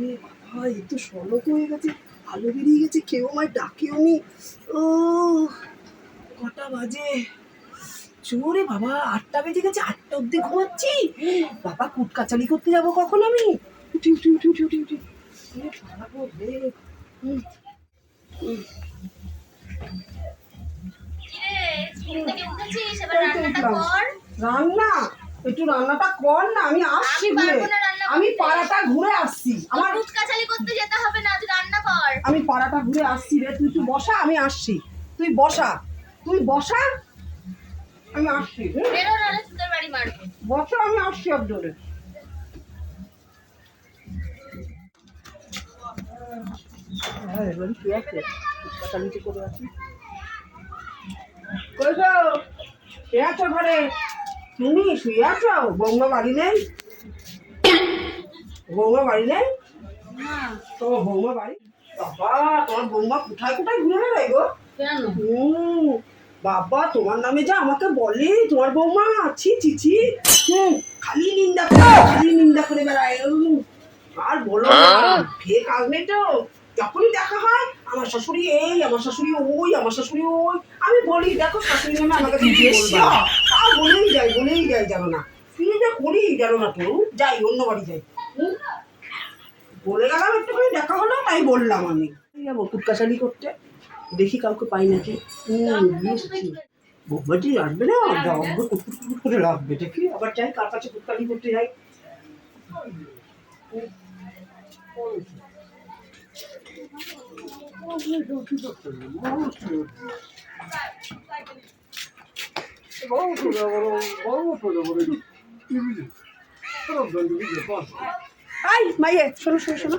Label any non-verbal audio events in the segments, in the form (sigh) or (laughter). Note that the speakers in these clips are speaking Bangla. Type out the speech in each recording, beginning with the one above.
ওরে বাবা এ তো সলক হয়ে গেছে আলো বেরিয়ে গেছে কেউ আমায় ডাকেও নি। ও কটা বাজে? জোরে বাবা আটটা বেজে গেছে আটটা অব্দি ঘুমাচ্ছি। বাবা কুটকাচালি করতে যাব কখন আমি? উঠি উঠি উঠি উঠি উঠি উঠি। রান্না? একটু রান্নাটা কর না আমি আসছি। আমি। পাড়াটা ঘুরে আসছি। আমার আমার কুচকাচালি করতে যেতে হবে না তুই রান্না কর। আমি পাড়াটা ঘুরে আসছি রে তুই তুই বসা আমি আসছি। তুই বসা। তুই বসা আমি আসছি? বেরো নাহলে তোদের বাড়ি মারবো। বসা আমি আসছি একজনে। হ্যাঁ শুয়ে আছে? শুয়ে ঘরে? তুমি শুয়ে আছো? বৌমা বাড়ি নেই? বৌমা বাড়ি নেই? তোমার বৌমা বাড়ি? বাবা তোমার বৌমা কোথায় কোথায় ঘুরে বেড়াই গো? বাবা তোমার নামে যা আমাকে বলে তোমার বৌমা ছি ছি ছি। খালি নিন্দা করে খালি নিন্দা করে বেড়ায়। আর বলো ফেক আসবে তো। যখনই দেখা হয় আমার শাশুড়ি এই আমার শাশুড়ি ওই আমার শাশুড়ি ওই। আমি বলি দেখো শাশুড়ি নামে আমাকে। তা বলেই যাই বলেই যাই জানো না। ফিরে যে করি জানো না তো যাই অন্য বাড়ি যাই। বলে গেলাম একটুখানি দেখা হলো তাই বললাম আমি। যাব কুটকাশালি করতে। দেখি কাউকে পাই নাকি। বৌমাটি আসবে না? যাব কুটকুট কুটকুট করে লাগবে দেখি। আবার চাই কার কাছে কুটকালি করতে যাই। আই মাইয়ে শোনো শোনো শোনো।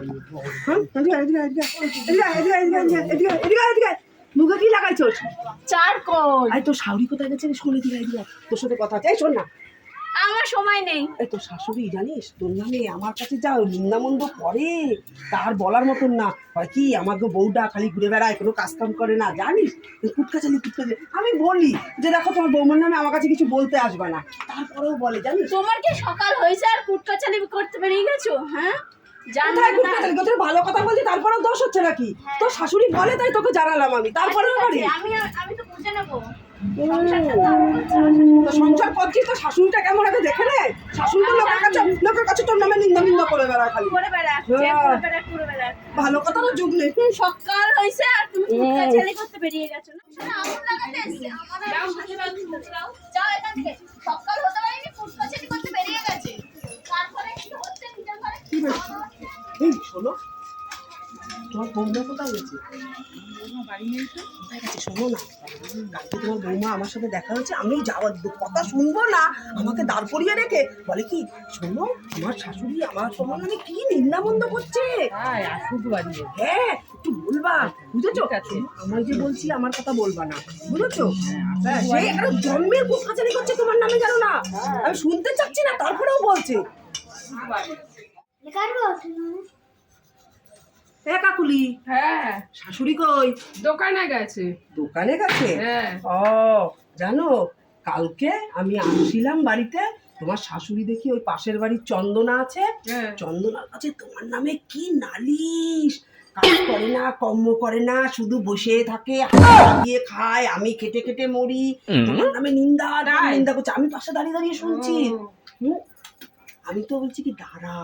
হ্যাঁ এদিকে এদিকে এদিকে এদিকে এদিকে এদিকে এদিকে এদিকে মুখে কি লাগাইছোস চার কর আই তোর শাশুড়ি কোথায় গেছে স্কুলে শোনে দিকে এদিকে তোর সাথে কথা আছে। শোন না। আমার সময় নেই। এই তোর শাশুড়ি জানিস? তোর নামে আমার কাছে যা নিন্দামন্দ করে তার বলার মতন না। হয় কি আমাকে বউটা খালি ঘুরে বেড়ায় কোনো কাজ কাম করে না জানিস? কুটকাচালি কুটকাচালি আমি বলি যে দেখো তোমার বৌমার নামে আমার কাছে কিছু বলতে আসবে না। তারপরেও বলে জানিস? তোমার কি সকাল হয়েছে আর কুটকাচালি করতে বেরিয়ে গেছো হ্যাঁ? কোথায় কুটকাচালি করতে ভালো কথা বলছি তারপরেও দোষ হচ্ছে নাকি? তোর শাশুড়ি বলে তাই তোকে জানালাম আমি। তারপরেও আমি আমি তো বুঝে নেব। সংসার করছিস তো শাশুড়িটা কেমন আগে দেখে নে। শাশুড়ি তো লোকের কাছে লোকের কাছে তোর নামে নিন্দা নিন্দা করে বেড়ায় খালি। করে বেড়াক যে হ্যাঁ। ভালো কথারও যুগ নেই। তুমি সকাল হয়েছে আর তুমি হুম। কুটকাচালি করতে বেরিয়ে গেছো না? সেটা আগুন লাগাতে এসছে। আমার যাও যাও এখান থেকে। সকাল হতে পারেনি কুটকাচালি করতে বেরিয়ে গেছে। তারপরে কি হচ্ছে নিজের ঘরে কি বলছিস? এই শোনো। কোথায় গেছে? কোথায় গেছে শোনো না। কালকে তোমার বৌমা আমার সাথে দেখা হয়েছে আমি যাওয়ার কথা শুনব না। আমাকে দাঁড় করিয়ে রেখে। বলে কি শোনো আমার শাশুড়ি আমার মানে কি নিন্দামন্দ করছে? হ্যাঁ একটু বলবা। বুঝেছ? আমার যে বলছি আমার কথা বলবা না। বুঝেছ? হ্যাঁ, সে একটা জন্মের কোথাচারি করছে তোমার নামে জানো না। আমি শুনতে চাচ্ছি না তারপরেও বলছে। এ কাকুলি হ্যাঁ। শাশুড়ি কই? দোকানে গেছে। দোকানে গেছে? হ্যাঁ। ও জানো কালকে আমি আসছিলাম বাড়িতে তোমার শাশুড়ি দেখি ওই পাশের বাড়ির চন্দনা আছে। হ্যাঁ। চন্দনার কাছে তোমার নামে কি নালিশ? কাজ করে না কর্ম করে না শুধু বসে থাকে দিয়ে খায় আমি খেটে খেটে মরি। তোমার নামে নিন্দা আর নিন্দা করছে। আমি পাশে দাঁড়িয়ে দাঁড়িয়ে শুনছি। আমি তো বলছি কি দাঁড়া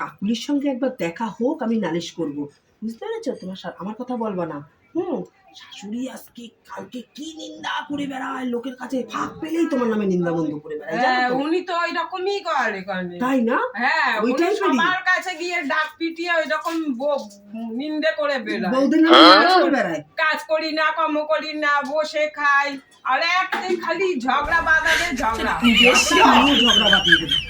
কাকুলির সঙ্গে একবার দেখা হোক আমি নালিশ করব। বুঝতে পেরেছ? তোমার আমার কথা বলবা না। হুম? শাশুড়ি আজকে কালকে কি নিন্দা করে বেড়ায়? লোকের কাছে ফাঁক পেলেই তোমার নামে নিন্দা বন্ধ করে বেড়ায় হ্যাঁ? উনি তো ওই রকমই করে। তাই না? হ্যাঁ ওই উনি টাইপেরই? সবার কাছে গিয়ে ডাক পিটিয়ে ওই রকম নিন্দে করে বেড়ায়। বৌদের নামে নালিশ করে বেড়ায়? কাজ করি না কর্ম করি না বসে খাই। আর একদিন খালি ঝগড়া বাঁধাবে ঝগড়া। বেশি ঝগড়া বাঁধিয়ে দেবো।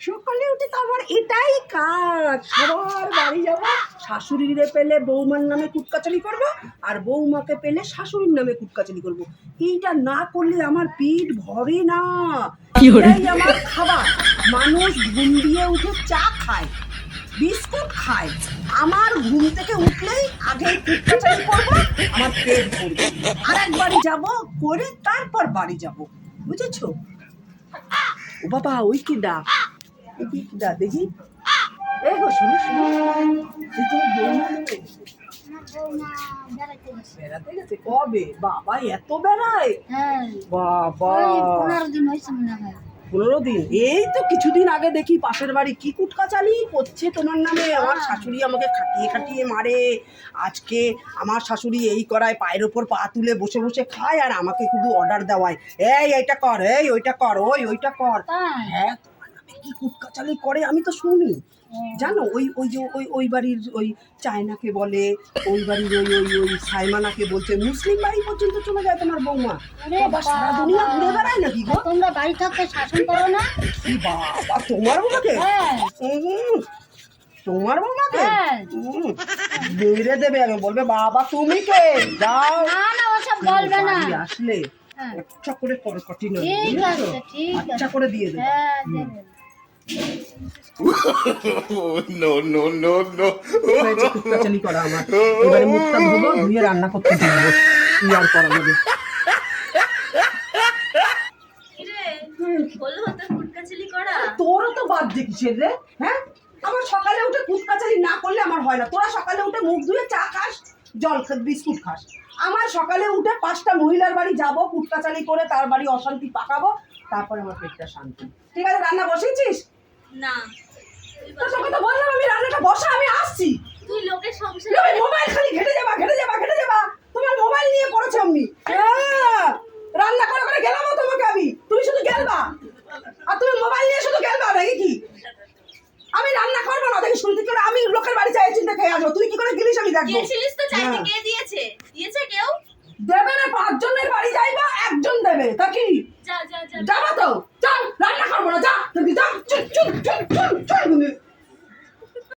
সকালে উঠে তো আমার এটাই কাজ। সবার বাড়ি যাব শাশুড়িরে পেলে বৌমার নামে কুটকাচালি করব আর বৌমাকে পেলে শাশুড়ির নামে কুটকাচালি করব। এইটা না করলে আমার পেট ভরে না। এটাই আমার খাবার। মানুষ ঘুম দিয়ে উঠে চা খায় বিস্কুট খায়। আমার ঘুম থেকে উঠলেই আগে কুটকাচালি করব আমার পেট ভরবে। আর এক বাড়ি যাব করে তারপর বাড়ি যাব। বুঝেছ? ও বাবা ওই কি ডাক? কি কি দেখি। এই গো শুনো শুনো? বেড়াতে গেছে? কবে? বাবা এত বেড়ায়। বাবা। পনেরো দিন। হয়েছে মনে হয় পনেরো দিন এই তো কিছুদিন আগে দেখি পাশের বাড়ি কি কুটকা চালি করছে তোমার নামে। আমার শাশুড়ি আমাকে খাটিয়ে খাটিয়ে মারে। আজকে আমার শাশুড়ি এই করায় পায়ের ওপর পা তুলে বসে বসে খায় আর আমাকে শুধু অর্ডার দেওয়ায়। এই এইটা কর এই ওইটা কর ওই ওইটা কর। হ্যাঁ কি কুটকাচালি করে আমি তো শুনি। জানো ওই ওই যে ওই ওই বাড়ির ওই চায়নাকে বলে ওই বাড়ির ওই ওই ওই সাইমানাকে বলছে মুসলিম বাড়ি পর্যন্ত চলে যায় তোমার বৌমা। বাবা সারা দুনিয়া ঘুরে বেড়ায় নাকি গো? তোমরা বাড়ি থাকতে শাসন করো না। কি বাবা তোমার বৌমাকে? হ্যাঁ। তোমার বৌমাকে? হ্যাঁ। মেরে দেবে আমি বলবে বাবা তুমি কে? যাও। না না ওসব বলবে না। আসলে। হ্যাঁ। করে কঠিন আচ্ছা করে দিয়ে দেবে। হ্যাঁ দেবে। (laughs) No, no, no, no. হয়েছে কুটকাচালি করা আমার। এবারে মুখটা ধোবো ধুয়ে রান্না করতে দিবো। কি আর করা যাবে? তোর তোরও তো বাদ কিসের রে হ্যাঁ? আমার সকালে উঠে কুটকাচালি না করলে আমার হয় না। তোরা সকালে উঠে মুখ ধুয়ে চা খাস জল খা- বিস্কুট খাস। আমার সকালে উঠে পাঁচটা মহিলার বাড়ি যাব কুটকাচালি করে তার বাড়ি অশান্তি পাকাবো তারপরে আমার পেটটা শান্তি। ঠিক আছে রান্না বসেছিস না। তোর সঙ্গে তো বললাম আমি রান্নাটা বসা আমি আসছি। তুই লোকের সংসার তুমি মোবাইল খালি ঘেটে যাবা ঘেটে যাবা ঘেটে যাবা তোমার মোবাইল নিয়ে করেছ আমি হ্যাঁ, রান্না করে করে গেলাম তোমাকে আমি তুমি শুধু গেলবা আর তুমি মোবাইল নিয়ে শুধু গেলবা নাকি কি আমি রান্না করব না দেখি শুনতে করে আমি লোকের বাড়ি চাই চিন্তা খেয়ে আসব। তুই কি করে গেলিস আমি দেখব। গেছিলিস তো চাইতে হ্যাঁ। কে দিয়েছে? দিয়েছে কেউ? দেবে না পাঁচজনের বাড়ি যাইবা একজন দেবে। তা কি? যা যা যা। যাবা তো? চল রান্না করব না যা। তুমি যা চুপ চুপ চুপ চুপ চল